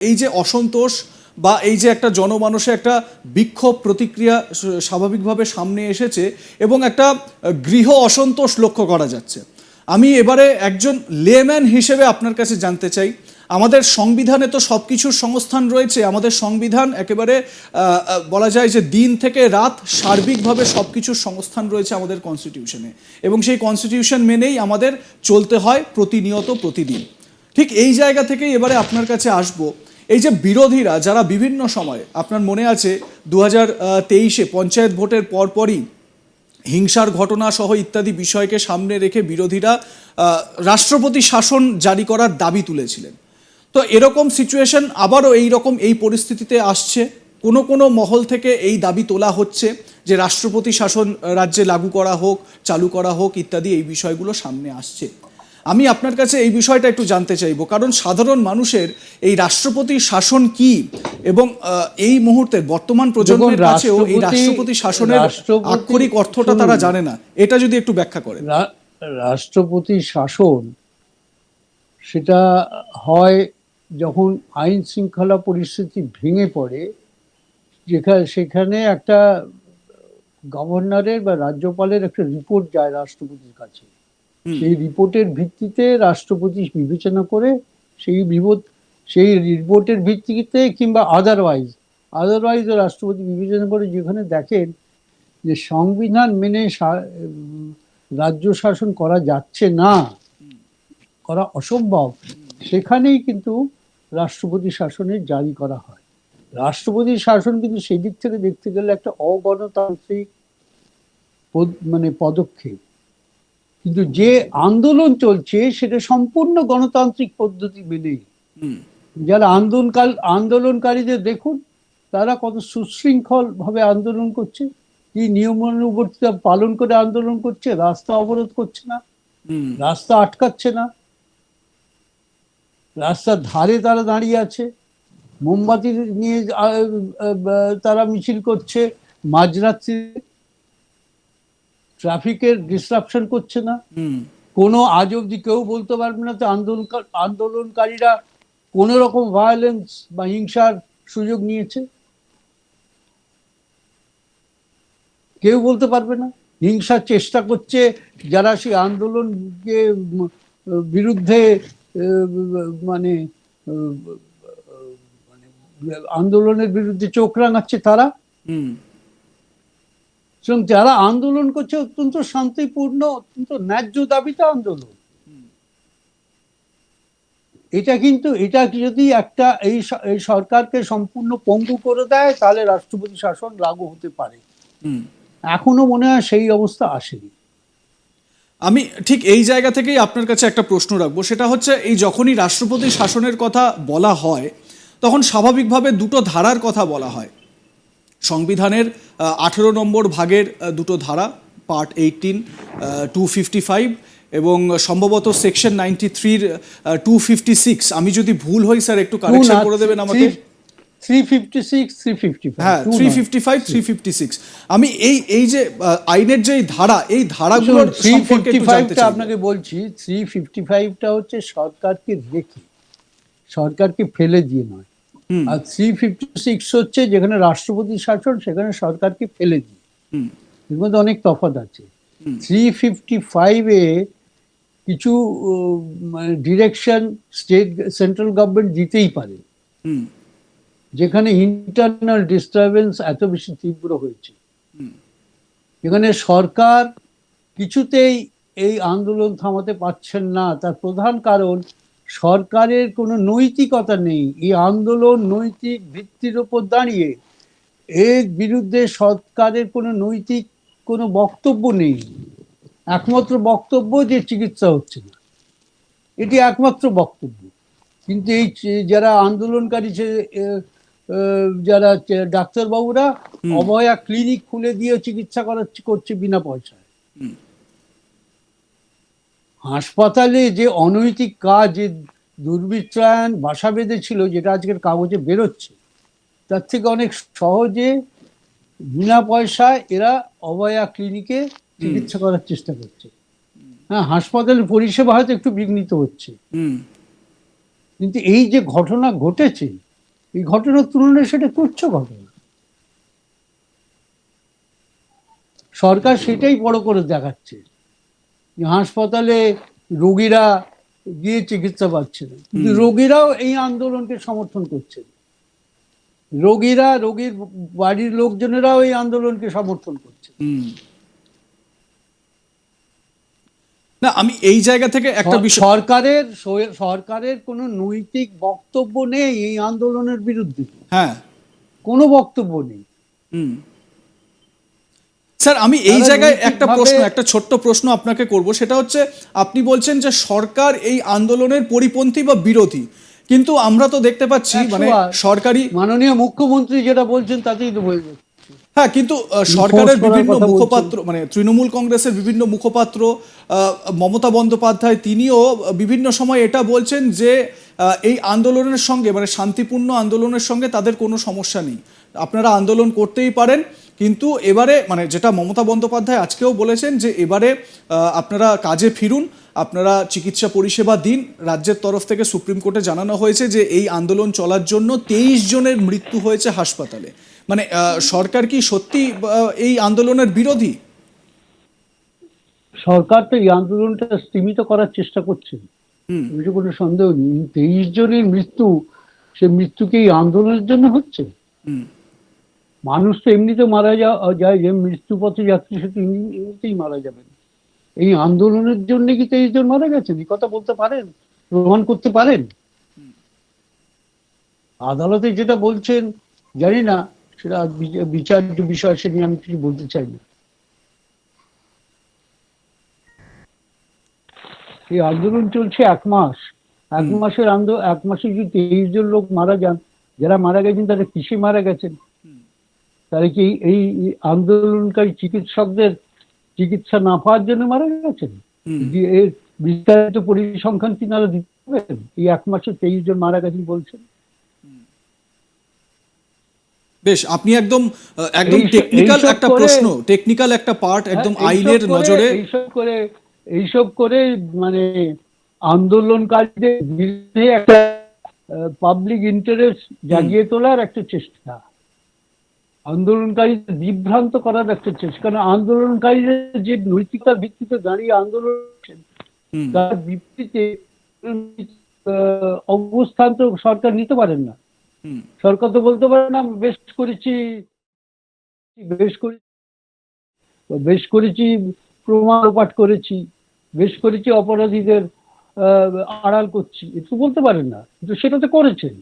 এই যে অসন্তোষ বা এই যে একটা জনমানসে একটা বিক্ষোভ প্রতিক্রিয়া স্বাভাবিকভাবে সামনে এসেছে এবং একটা গৃহ অসন্তোষ লক্ষ্য করা যাচ্ছে। আমি এবারে একজন লেম্যান হিসেবে আপনার কাছে জানতে চাই। আমাদের সংবিধানে তো সব কিছুর সংস্থান রয়েছে। আমাদের সংবিধান একেবারে বলা যায় যে দিন থেকে রাত সার্বিকভাবে সব কিছুর সংস্থান রয়েছে আমাদের কনস্টিটিউশনে এবং সেই কনস্টিটিউশন মেনেই আমাদের চলতে হয় প্রতিনিয়ত প্রতিদিন। ঠিক এই জায়গা থেকেই এবারে আপনার কাছে আসব। এই যে বিরোধীরা যারা বিভিন্ন সময়, আপনার মনে আছে দু হাজার তেইশে পঞ্চায়েত ভোটের পরপরই হিংসার ঘটনা সহ ইত্যাদি বিষয়কে সামনে রেখে বিরোধীরা রাষ্ট্রপতি শাসন জারি করার দাবি তুলেছিলেন। তো এরকম সিচুয়েশন আবারও এই রকম এই পরিস্থিতিতে আসছে। কোনো কোনো মহল থেকে এই দাবি তোলা হচ্ছে যে রাষ্ট্রপতি শাসন রাজ্যে লাগু করা হোক, চালু করা হোক ইত্যাদি এই বিষয়গুলো সামনে আসছে। আমি আপনার কাছে এই বিষয়টা একটু জানতে চাইব। কারণ সাধারণ মানুষের এই রাষ্ট্রপতি শাসন কি? এবং এই মুহূর্তে বর্তমান প্রজন্মের কাছেও এই রাষ্ট্রপতি- শাসনের আক্ষরিক অর্থটা তারা জানে না। এটা যদি একটু ব্যাখ্যা করেন। রা- রাষ্ট্রপতি শাসন সেটা হয় যখন আইন শৃঙ্খলা পরিস্থিতি ভেঙে পড়ে যেখানে সেখানে একটা গভর্নরের বা রাজ্যপালের একটা রিপোর্ট যায় রাষ্ট্রপতির কাছে। সেই রিপোর্টের ভিত্তিতে রাষ্ট্রপতি বিবেচনা করে সেই বিপদ সেই রিপোর্টের ভিত্তিতে কিংবা আদারওয়াইজ আদারওয়াইজ রাষ্ট্রপতি বিবেচনা করে যেখানে দেখেন যে সংবিধান মেনে রাজ্য শাসন করা যাচ্ছে না, করা অসম্ভব, সেখানেই কিন্তু রাষ্ট্রপতি শাসনের জারি করা হয়। রাষ্ট্রপতি শাসন কিন্তু সেই দিক থেকে দেখতে গেলে একটা অগণতান্ত্রিক মানে পদক্ষেপ। কিন্তু যে আন্দোলন চলছে সেটা সম্পূর্ণ গণতান্ত্রিক পদ্ধতি মেনেই। হুম, যারা আন্দোলনকাল আন্দোলনকারীদের দেখুন তারা কত সুশৃঙ্খল ভাবে আন্দোলন করছে কি নিয়মানুবর্তিতা পালন করে আন্দোলন করছে রাস্তা অবরোধ করছে না হুম, রাস্তা আটকাচ্ছে না রাস্তার ধারে তারা দাঁড়িয়ে আছে মোমবাতি নিয়ে তারা মিছিল করছে মাঝরাত্রি ট্রাফিকের ডিসরাপশন করছে না। কোনো আজ অবধি কেউ বলতে পারবে না তো আন্দোলন আন্দোলনকারীরা কোনো রকম ভায়োলেন্স বা হিংসার সুযোগ নিয়েছে। কেউ বলতে পারবে না। হিংসার চেষ্টা করছে যারা সেই আন্দোলনকে বিরুদ্ধে মানে মানে আন্দোলনের বিরুদ্ধে চোখ রাঙাচ্ছে তারা। এবং যারা আন্দোলন করছে অত্যন্ত শান্তিপূর্ণ অত্যন্ত ন্যায্য দাবিতে আন্দোলন। এটা কিন্তু এটা যদি একটা এই এই সরকারকে সম্পূর্ণ পঙ্গু করে দেয় তাহলে রাষ্ট্রপতি শাসন লাগু হতে পারে। এখনও মনে হয় সেই অবস্থা আসেনি। আমি ঠিক এই জায়গা থেকেই আপনার কাছে একটা প্রশ্ন রাখব। সেটা হচ্ছে এই যখনই রাষ্ট্রপতি শাসনের কথা বলা হয় তখন স্বাভাবিকভাবে দুটো ধারার কথা বলা হয়। সংবিধানের আঠেরো নম্বর ভাগের দুটো ধারা part eighteen two fifty five এবং সম্ভবত সেকশন নাইনটি থ্রির টু ফিফটি সিক্স আমি যদি ভুল হই স্যার একটু কারেকশন করে দেবেন আমাকে? হ্যাঁ আমি এই এই যে আইনের যে ধারা এই চাইব। আপনাকে বলছি থ্রি ফিফটি ফাইভটা হচ্ছে সরকারকে রেখে সরকারকে ফেলে দিয়ে নয়। আর থ্রি ফিফটি সিক্স হচ্ছে যেখানে রাষ্ট্রপতি শাসন সেখানে সরকারকে ফেলে দিয়ে। এর মধ্যে অনেক তফাৎ আছে। থ্রি ফিফটি ফাইভে কিছু ডিরেকশন স্টেট সেন্ট্রাল গভর্নমেন্ট দিতেই পারে। যেখানে ইন্টারনাল ডিস্টারবেন্স এত বেশি তীব্র হয়েছে। যেখানে সরকার কিছুতেই এই আন্দোলন থামাতে পারছেন না। তার প্রধান কারণ সরকারের কোনো নৈতিকতা নেই এই আন্দোলন নৈতিক ভিত্তির ওপর দাঁড়িয়ে এর বিরুদ্ধে সরকারের কোনো নৈতিক কোনো বক্তব্য নেই একমাত্র বক্তব্য যে চিকিৎসা হচ্ছে না এটি একমাত্র বক্তব্য কিন্তু এই যারা আন্দোলনকারী যারা ডাক্তারবাবুরা। অভয়া ক্লিনিক খুলে দিয়ে চিকিৎসা করাচ্ছে করছে বিনা পয়সায়। হাসপাতালে যে অনৈতিক কাজ যে দুর্বৃত্তায়ন বাসা বেঁধেছিল যেটা আজকের কাগজে বেরোচ্ছে তার থেকে অনেক সহজে বিনা পয়সায় এরা অবয়া ক্লিনিকে চিকিৎসা করার চেষ্টা করছে। হ্যাঁ হাসপাতালের পরিষেবা হয়তো একটু বিঘ্নিত হচ্ছে। কিন্তু এই যে ঘটনা ঘটেছে এই ঘটনার তুলনায় সেটা তুচ্ছ ঘটনা। সরকার সেটাই বড় করে দেখাচ্ছে। হাসপাতালে রোগীরা গিয়ে চিকিৎসা পাচ্ছে না। কিন্তু রোগীরাও এই আন্দোলনকে সমর্থন করছে। রোগীরা রোগীর বাড়ির লোকজনেরাও এই আন্দোলনকে সমর্থন করছে। না আমি এই জায়গা থেকে একটা বিষয় সরকারের সরকারের কোনো নৈতিক বক্তব্য নেই এই আন্দোলনের বিরুদ্ধে। হ্যাঁ। কোনো বক্তব্য নেই। স্যার আমি এই জায়গায় একটা প্রশ্ন একটা ছোট্ট প্রশ্ন আপনাকে করব। সেটা হচ্ছে আপনি বলছেন যে সরকার এই আন্দোলনের পরিপন্থী বা বিরোধী। কিন্তু আমরা তো দেখতে পাচ্ছি মানে সরকারি মাননীয় মুখ্যমন্ত্রী যেটা বলছেন তাতেই তো বলবে হ্যাঁ কিন্তু সরকারের বিভিন্ন মুখপাত্র মানে তৃণমূল কংগ্রেসের বিভিন্ন মুখপাত্র মমতা বন্দ্যোপাধ্যায় তিনিও বিভিন্ন সময় এটা বলছেন যে এই আন্দোলনের সঙ্গে মানে শান্তিপূর্ণ আন্দোলনের সঙ্গে তাদের কোনো সমস্যা নেই। আপনারা আন্দোলন করতেই পারেন কিন্তু এবারে মানে যেটা মমতা বন্দ্যোপাধ্যায় আজকেও বলেছেন যে এবারে আহ, আপনারা কাজে ফিরুন আপনারা চিকিৎসা পরিষেবা দিন। রাজ্যের তরফ থেকে সুপ্রিম কোর্টে জানানো হয়েছে যে এই আন্দোলন চলার জন্য তেইশ জনের মৃত্যু হয়েছে হাসপাতালে। মানে সরকার কি সত্যি এই আন্দোলনের বিরোধী? সরকার তো এই আন্দোলনটা স্তীমিত করার চেষ্টা করছে। কোনো সন্দেহ নেই। তেইশ জনের মৃত্যু সে মৃত্যুকে এই আন্দোলনের জন্য হচ্ছে? মানুষ তো এমনিতে মারা যায় যে মৃত্যু পথে যাত্রী সে এমনি- এমনিতেই মারা যাবেন। এই আন্দোলনের জন্য কি তেইশ জন মারা গেছেন? এই কথা বলতে পারেন? প্রমাণ করতে পারেন? আদালতে যেটা বলছেন জানি না সেটা বিচা- বিচার্য বিষয় সে নিয়ে আমি কিছু বলতে চাই না। এই আন্দোলন চলছে এক মাস। এক মাসের আন্দোলন এক মাসে যদি তেইশ জন লোক মারা যান যারা মারা গেছেন তারা কিসে মারা গেছেন? তারা কি এই আন্দোলনকারী চিকিৎসকদের চিকিৎসা না পাওয়ার জন্য মারা গেছেন? এর বিস্তারিত পরিসংখ্যান কি নারা দিতে পারবেন? এই এক মাসে তেইশ জন মারা গেছেন বলছেন। বেশ আপনি একদম একদম টেকনিক্যাল একটা প্রশ্ন টেকনিক্যাল একটা পার্ট একদম হ্যাঁ, আইনের নজরে এইসব করে এইসব করে মানে আন্দোলনকারীদের বিরুদ্ধে একটা পাবলিক ইন্টারেস্ট জাগিয়ে তোলার একটা চেষ্টা। আন্দোলনকারীদের বিভ্রান্ত করার একটা চেষ্টা। কারণ আন্দোলনকারীদের যে নৈতিকতার ভিত্তিতে দাঁড়িয়ে আন্দোলন তার আহ, অবস্থান তো সরকার নিতে পারেন না। সরকার তো বলতে পারে না বেশ করেছি, বেশ করে বেশ করেছি, প্রমাণ পাঠ করেছি, বেশ করেছি, অপরাধীদের আড়াল করছি একটু বলতে পারেন না, কিন্তু সেটা তো করেছেন।